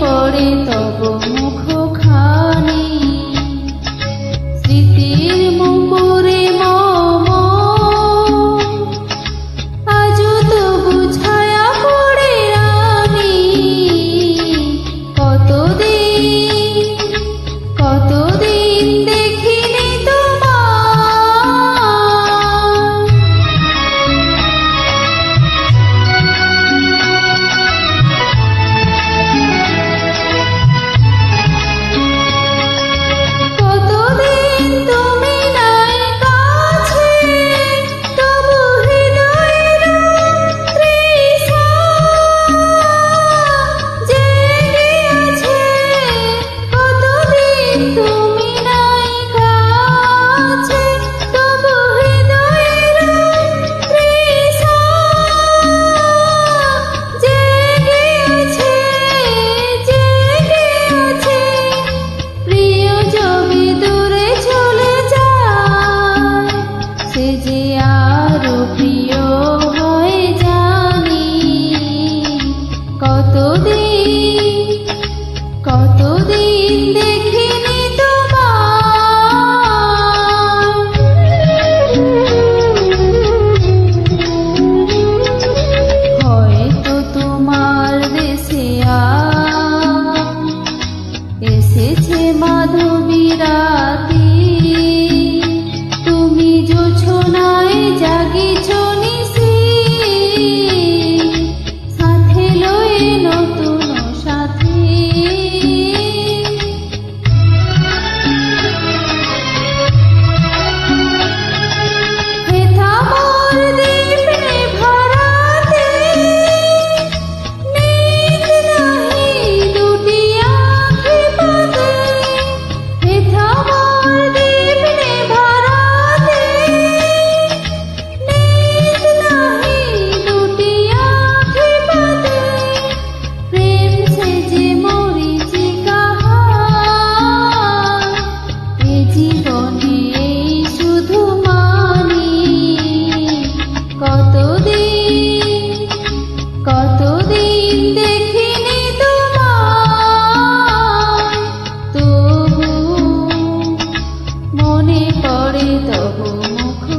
পড়ে তব মুখখানি। স্মৃতির তবু মনে পড়ে তবু মুখ